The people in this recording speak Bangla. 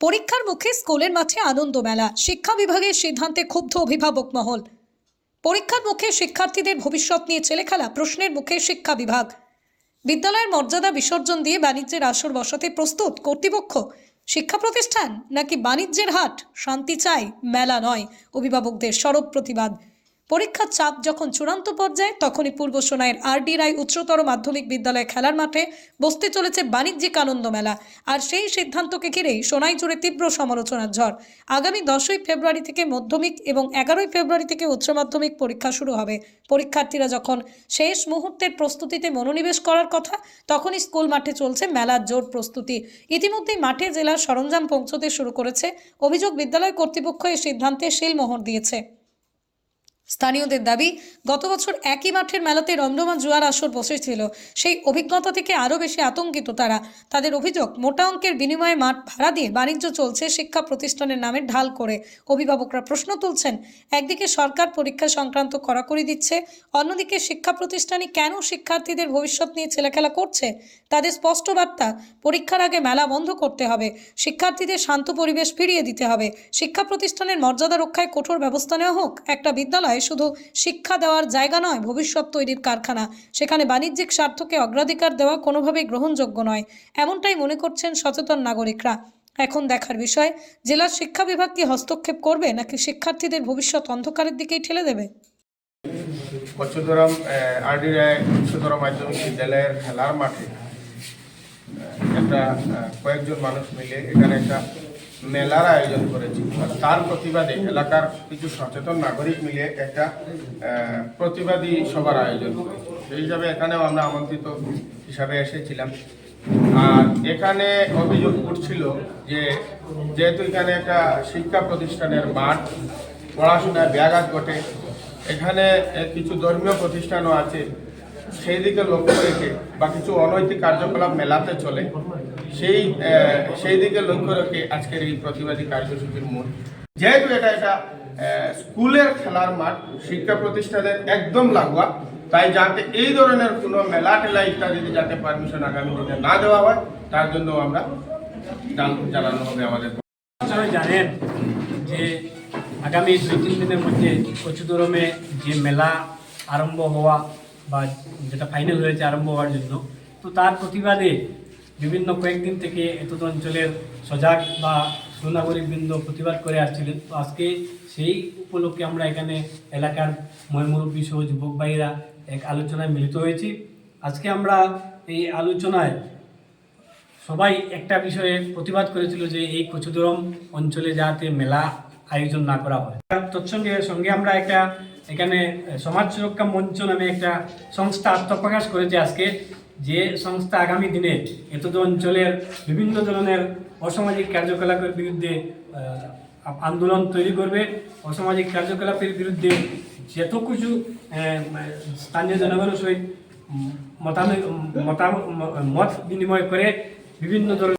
পরীক্ষার মুখে স্কুলের মাঠে আনন্দ মেলা। শিক্ষা বিভাগের সিদ্ধান্তে ক্ষুব্ধ অভিভাবক মহল। পরীক্ষার মুখে শিক্ষার্থীদের ভবিষ্যৎ নিয়ে ছেলেখেলা, প্রশ্নের মুখে শিক্ষা বিভাগ। বিদ্যালয়ের মর্যাদা বিসর্জন দিয়ে বাণিজ্যের আসর বসাতে প্রস্তুত কর্তৃপক্ষ। শিক্ষা প্রতিষ্ঠান নাকি বাণিজ্যের হাট? শান্তি চাই, মেলা নয়, অভিভাবকদের সরব প্রতিবাদ। পরীক্ষার চাপ যখন চূড়ান্ত পর্যায়ে, তখনই পূর্ব সোনাইয়ের আর ডি রায় উচ্চতর মাধ্যমিক বিদ্যালয়ে খেলার মাঠে বসতে চলেছে বাণিজ্যিক আনন্দ মেলা। আর সেই সিদ্ধান্তকে ঘিরেই সোনাই জুড়ে তীব্র সমালোচনার ঝড়। আগামী দশই ফেব্রুয়ারি থেকে মাধ্যমিক এবং এগারোই ফেব্রুয়ারি থেকে উচ্চ মাধ্যমিক পরীক্ষা শুরু হবে। পরীক্ষার্থীরা যখন শেষ মুহূর্তের প্রস্তুতিতে মনোনিবেশ করার কথা, তখনই স্কুল মাঠে চলছে মেলার জোর প্রস্তুতি। ইতিমধ্যেই মাঠে জেলার সরঞ্জাম পৌঁছতে শুরু করেছে। অভিযোগ বিদ্যালয় কর্তৃপক্ষ এই সিদ্ধান্তে শিলমোহর দিয়েছে। স্থানীয়দের দাবি, গত বছর একই মাঠের মেলাতে রমরমা জুয়ার আসর বসেছিল সেই অভিজ্ঞতা থেকে আরও বেশি আতঙ্কিত তারা। তাদের অভিযোগ, মোটা অঙ্কের বিনিময়ে মাঠ ভাড়া দিয়ে বাণিজ্য চলছে শিক্ষা প্রতিষ্ঠানের নামে ঢাল করে। অভিভাবকরা প্রশ্ন তুলছেন, একদিকে সরকার পরীক্ষা সংক্রান্ত কড়াকড়ি দিচ্ছে, অন্যদিকে শিক্ষা প্রতিষ্ঠানই কেন শিক্ষার্থীদের ভবিষ্যৎ নিয়ে ছেলেখেলা করছে? তাদের স্পষ্ট বার্তা, পরীক্ষার আগে মেলা বন্ধ করতে হবে, শিক্ষার্থীদের শান্ত পরিবেশ ফিরিয়ে দিতে হবে। শিক্ষা প্রতিষ্ঠানের মর্যাদা রক্ষায় কঠোর ব্যবস্থা নেওয়া হোক, একটা বিদ্যালয় শুধু শিক্ষা দেওয়ার জায়গা নয়, ভবিষ্যৎ তৈরির কারখানা। সেখানে বাণিজ্যিক স্বার্থকে অগ্রাধিকার দেওয়া কোনোভাবেই গ্রহণযোগ্য নয়, এমনটাই মনে করছেন সচেতন নাগরিকরা। এখন দেখার বিষয় জেলার শিক্ষা বিভাগ কি হস্তক্ষেপ করবে, নাকি শিক্ষার্থীদের ভবিষ্যৎ অন্ধকারের দিকেই ঠেলে দেবে? বচ্চুদরম আরডি রায় উচ্চতর মাধ্যমিক বিদ্যালয়ের খেলার মাঠে একটা কয়েকজন মানুষ মিলে এখানে একটা মেলার আয়োজন করেছি। তার প্রতিবাদে এলাকার কিছু সচেতন নাগরিক মিলে একটা প্রতিবাদী সভার আয়োজন করেছি। সেই হিসাবে এখানেও আমরা আমন্ত্রিত হিসাবে এসেছিলাম। আর এখানে অভিযোগ উঠছিল যে, যেহেতু এখানে একটা শিক্ষা প্রতিষ্ঠানের মাঠ, পড়াশোনায় ব্যাঘাত ঘটে, এখানে কিছু ধর্মীয় প্রতিষ্ঠানও আছে সেই দিকে লক্ষ্য রেখে বা কিছু অনৈতিক কার্যকলাপ মেলাতে চলে সেই সেই দিকে লক্ষ্য রেখে আজকের এই প্রতিবাদী কার্যসূচির মূল। যেহেতু এটা এটা এ, স্কুলের খেলার মাঠ শিক্ষা প্রতিষ্ঠানের একদম লাগোয়া তাই যাতে এই ধরনের কোনো মেলা টেলা ইত্যাদিতে যাতে পারমিশন আগামী দিনে না দেওয়া হয় তার জন্য আমরা জান- জানানো হবে আমাদের। জানেন যে আগামী দুই তিন দিনের মধ্যে কচুদরমে যে মেলা আরম্ভ হওয়া বা যেটা ফাইনাল হয়েছে আরম্ভ হওয়ার জন্য। তো তার প্রতিবাদে বিভিন্ন কয়েকদিন থেকে এতদ অঞ্চলের সজাগ বা সুনাগরিকবৃন্দ প্রতিবাদ করে আসছিলেন। তো আজকে সেই উপলক্ষে আমরা এখানে এলাকার ময়মুরব্বী সহ যুবক ভাইয়েরা এক আলোচনায় মিলিত হয়েছি। আজকে আমরা এই আলোচনায় সবাই একটা বিষয়ে প্রতিবাদ করেছিল যে এই কচুদরম অঞ্চলে যাতে মেলা আয়োজন না করা হয়। তৎসঙ্গে সঙ্গে আমরা একটা এখানে সমাজ সুরক্ষা মঞ্চ নামে একটা সংস্থা আত্মপ্রকাশ করেছে আজকে। যে সংস্থা আগামী দিনে এতদ অঞ্চলের বিভিন্ন ধরনের অসামাজিক কার্যকলাপের বিরুদ্ধে আন্দোলন তৈরি করবে। অসামাজিক কার্যকলাপের বিরুদ্ধে যত কিছু স্থানীয় জনগণের সহিত মতামত মত বিনিময় করে বিভিন্ন ধরনের